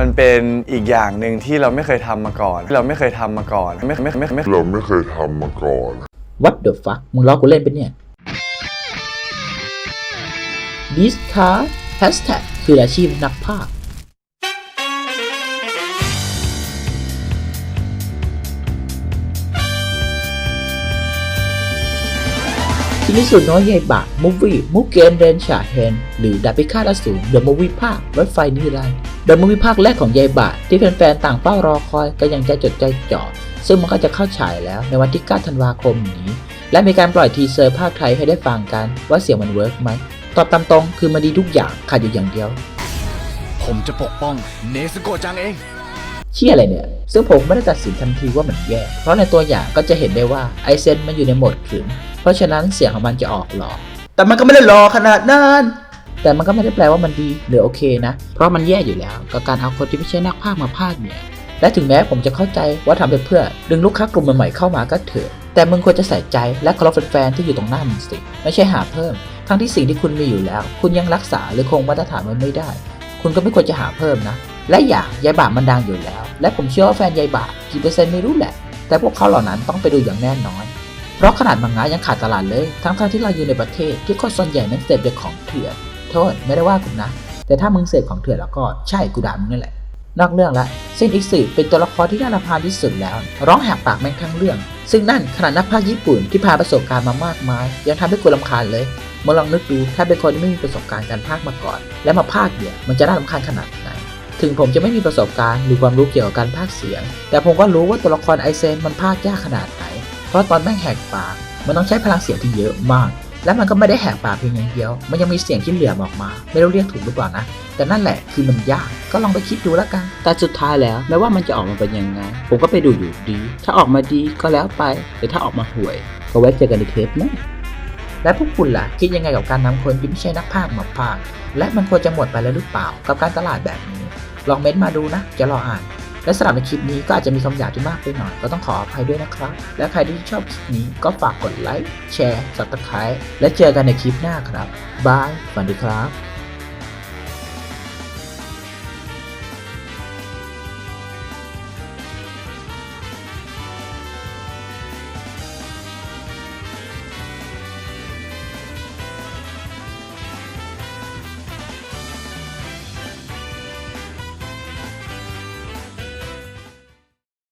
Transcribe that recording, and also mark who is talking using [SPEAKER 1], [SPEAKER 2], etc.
[SPEAKER 1] มันเป็นอีกอย่างหนึ่งที่เราไม่เคยทำมาก่อนที่เราไม่เคยทำมาก่อน ไม่ไม่ไม่ไม่
[SPEAKER 2] เราไม่เคยทำมาก่อน
[SPEAKER 3] What the fuck มึงล้อกูเล่นปะเนี่ย This car hashtag คืออาชีพนักพากย์ ที่นี่สุดน้อยใหญ่บะมูวี่มุกเกนเรนชาเฮนหรือดาบพิฆาตอสูรเดอะมูวี่ภาครถไฟนิรันดร์เดอะมูวี่ภาคแรกของยายบะที่แฟนๆต่างเฝ้ารอคอยก็ยังใจจดใจจ่อซึ่งมันก็จะเข้าฉายแล้วในวันที่ 9 ธันวาคมนี้ และมีการปล่อยทีเซอร์ภาคไทยให้ได้ฟังกันว่าเสียงมันเวิร์กไหมตอบตามตรงคือมันดีทุกอย่างขาดอยู่อย่างเดียว
[SPEAKER 4] ผมจะปกป้องเนสโกจังเอง
[SPEAKER 3] เชี่ยอะไรเนี่ย ซึ่งผมไม่ได้ตัดสินทันทีว่ามันแย่ เพราะในตัวอย่างก็จะเห็นได้ว่าไอเซนมันอยู่ในโหมดขรึมเพราะฉะนั้นเสียงของมันจะออกหลอแต่มันก็ไม่ได้หลอขนาดนั้นแต่มันก็ไม่ได้แปลว่ามันดีหรือโอเคนะ เพราะมันแย่อยู่แล้วกับการเอาคนที่ไม่ใช่นักพากย์มาพากย์เนี่ย และถึงแม้ผมจะเข้าใจว่าทำไปเพื่อ ดึงลูกค้ากลุ่มใหม่ๆเข้ามาก็เถอะ แต่มึงควรจะใส่ใจและเคารพแฟนๆที่อยู่ตรงหน้ามึงสิ ไม่ใช่หาเพิ่ม ทั้งที่สิ่งที่คุณมีอยู่แล้ว คุณยังรักษาหรือคงมาตรฐานมันไม่ได้ คุณก็ไม่ควรจะหาเพิ่มนะ และอย่างยายบามันดังอยู่แล้ว และผมเชื่อว่าแฟนยายบากี่เปอร์เซ็นต์ไม่รู้แหละ แต่พวกเขาเหล่านั้นต้องไปดูอย่างแน่นอน เพราะขนาดมังงะยังขาดตลาดเลย ทั้งๆที่เราอยู่ในประเทศที่คนส่วนใหญ่นั้นเสพแต่ของเถื่อน โทษไม่ได้ว่าคุณนะ แต่ถ้ามึงเสพของเถื่อนแล้วก็ใช่กูด่ามึงนั่นแหละ นอกเรื่องละเส้นอิกสึเป็นตัวละครที่น่ารำคาญที่สุดแล้ว ร้องแหกปากแม่งทั้งเรื่อง ซึ่งนั่นขนาดนักพากย์ญี่ปุ่นที่พาประสบการณ์มามากมาย ยังทำให้กูรำคาญเลยมาลองนึกดูถ้าเป็นคนที่ไม่มีประสบการณ์การพากมาก่อน และมาพากเนี่ยมันจะน่ารำคาญขนาด ถึงผมจะไม่มีประสบการณ์หรือความรู้เกี่ยวกับการพากย์เสียง แต่ผมก็รู้ว่าตัวละครไอเซนมันพากย์ยากขนาดไหน เพราะตอนแม่งแหกปาก มันต้องใช้พลังเสียงที่เยอะมาก และมันก็ไม่ได้แหกปากเพียงอย่างเดียว มันยังมีเสียงที่เหลื่อมออกมา ไม่รู้เรียกถูกหรือเปล่านะ แต่นั่นแหละคือมันยาก ก็ลองไปคิดดูแล้วกัน แต่สุดท้ายแล้วไม่ว่ามันจะออกมาเป็นยังไง ผมก็ไปดูอยู่ดี ถ้าออกมาดีก็แล้วไป แต่ถ้าออกมาห่วย ก็ไว้เจอกันในเทปหนะและพวกคุณล่ะคิดยังไงกับการนำคนที่ไม่ใช่นักพากย์มาพากย์และมันควรจะหมดไปแล้วหรือเปล่า กับการตลาดแบบนี้ ลองเม้นต์มาดูนะจะรออ่าน และสำหรับในคลิปนี้ก็อาจจะมีคำหยาบที่มากไปหน่อย ก็ต้องขออภัยด้วยนะครับ และใครที่ชอบคลิปนี้ก็ฝากกดไลค์แชร์ subscribe และเจอกันในคลิปหน้าครับบายสวัสดีครับ